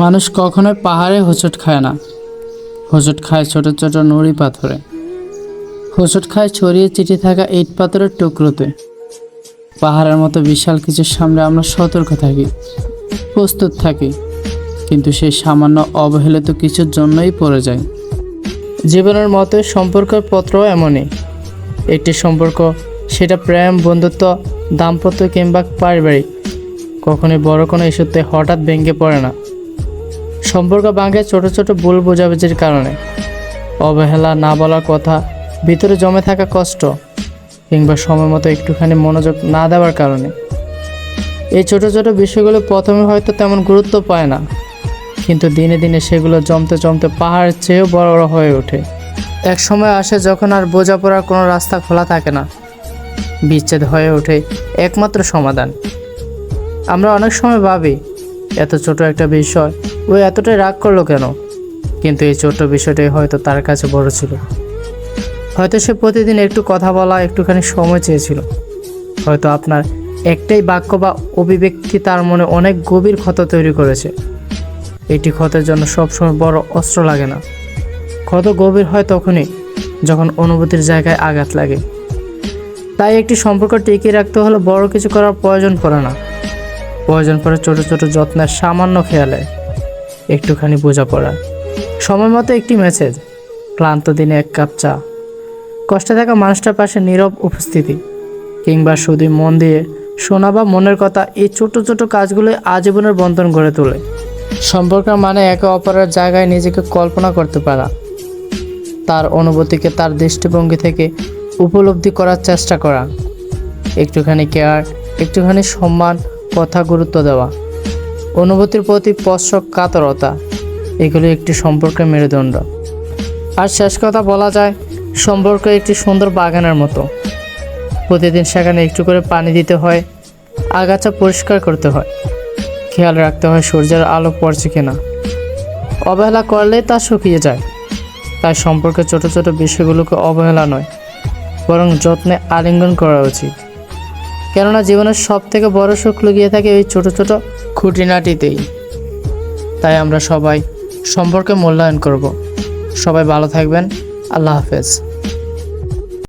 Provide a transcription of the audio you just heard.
মানুষ কখনোই পাহাড়ে হোঁচট খায় না। হোঁচট খায় ছোট ছোট নুড়ি পাথরে। হোঁচট খায় ছড়িয়ে চিঠি থাকা ইট পাথরের টুকরোতে। পাহাড়ের মতো বিশাল কিছুর সামনে আমরা সতর্ক থাকি, প্রস্তুত থাকি, কিন্তু সেই সামান্য অবহেলিত কিছুর জন্যই পড়ে যায় জীবনের মতো সম্পর্কের পত্রও এমনই। একটি সম্পর্ক, সেটা প্রেম, বন্ধুত্ব, দাম্পত্য কিংবা পারিবারিক, কখনোই বড় কোনো ইস্যুতে হঠাৎ ভেঙে পড়ে না। সম্পর্ক ভাঙে ছোট ছোট ভুল বোঝাবুঝির কারণে। অবহেলা না বলার কথা, ভিতরে জমে থাকা কষ্ট কিংবা সময় মতো একটুখানি মনোযোগ না দেওয়ার কারণে। এই ছোট ছোট বিষয়গুলো প্রথমে হয়তো তেমন গুরুত্ব পায় না, কিন্তু দিনে দিনে সেগুলো জমতে জমতে পাহাড়ের চেয়েও বড় বড় হয়ে ওঠে। এক সময় আসে যখন আর বোঝাপড়ার কোনো রাস্তা খোলা থাকে না। বিচ্ছেদ হয়ে ওঠে একমাত্র সমাধান। আমরা অনেক সময় ভাবি, এত ছোট একটা বিষয় ও এতটাই রাগ করল কেন? কিন্তু এই ছোট্ট বিষয়টাই হয়তো তার কাছে বড় ছিল। হয়তো সে প্রতিদিন একটু কথা বলা, একটুখানি সময় চেয়েছিল। হয়তো আপনার একটাই বাক্য বা অভিব্যক্তি তার মনে অনেক গভীর ক্ষত তৈরি করেছে। এটি ক্ষতের জন্য সবসময় বড় অস্ত্র লাগে না। ক্ষত গভীর হয় তখনই যখন অনুভূতির জায়গায় আঘাত লাগে। তাই একটি সম্পর্ক টিকিয়ে রাখতে হলে বড় কিছু করার প্রয়োজন পড়ে না। প্রয়োজন পড়ে ছোট ছোট যত্নের সামান্য খেয়ালে। একটুখানি বোঝাপড়া সময় মতো একটি মেসেজ ক্লান্ত দিনে এক কাপ চা। কষ্টে থাকা মানুষটার পাশে নীরব উপস্থিতি, কিংবা শুধু মন দিয়ে শোনা বা মনের কথা এই ছোট ছোট কাজগুলোই আজীবনের বন্ধন গড়ে তোলে। সম্পর্কের মানে একে অপরের জায়গায় নিজেকে কল্পনা করতে পারা। তার অনুভূতিকে তার দৃষ্টিভঙ্গি থেকে উপলব্ধি করার চেষ্টা করা। একটুখানি কেয়ার একটুখানি সম্মান, কথা গুরুত্ব দেওয়া। অনুভূতির প্রতি স্পর্শক কাতরতা, এগুলি একটি সম্পর্কের মেরুদণ্ড। আর শেষ কথা বলা যায়, সম্পর্ক একটি সুন্দর বাগানের মতো। প্রতিদিন সেখানে একটু করে পানি দিতে হয়, আগাছা পরিষ্কার করতে হয়। খেয়াল রাখতে হয় সূর্যের আলো পড়ছে কিনা। অবহেলা করলে তা শুকিয়ে যায়। তাই সম্পর্কে ছোট ছোট বিষয়গুলোকে অবহেলা নয়, বরং যত্নে আলিঙ্গন করা উচিত। কেননা জীবনের সব থেকে বড় সুখ লুকিয়ে থাকে এই ছোট ছোট খুঁটিনাটিতেই। তাই আমরা সবাই সম্পর্কে মূল্যায়ন করব। সবাই ভালো থাকবেন। আল্লাহ হাফেজ।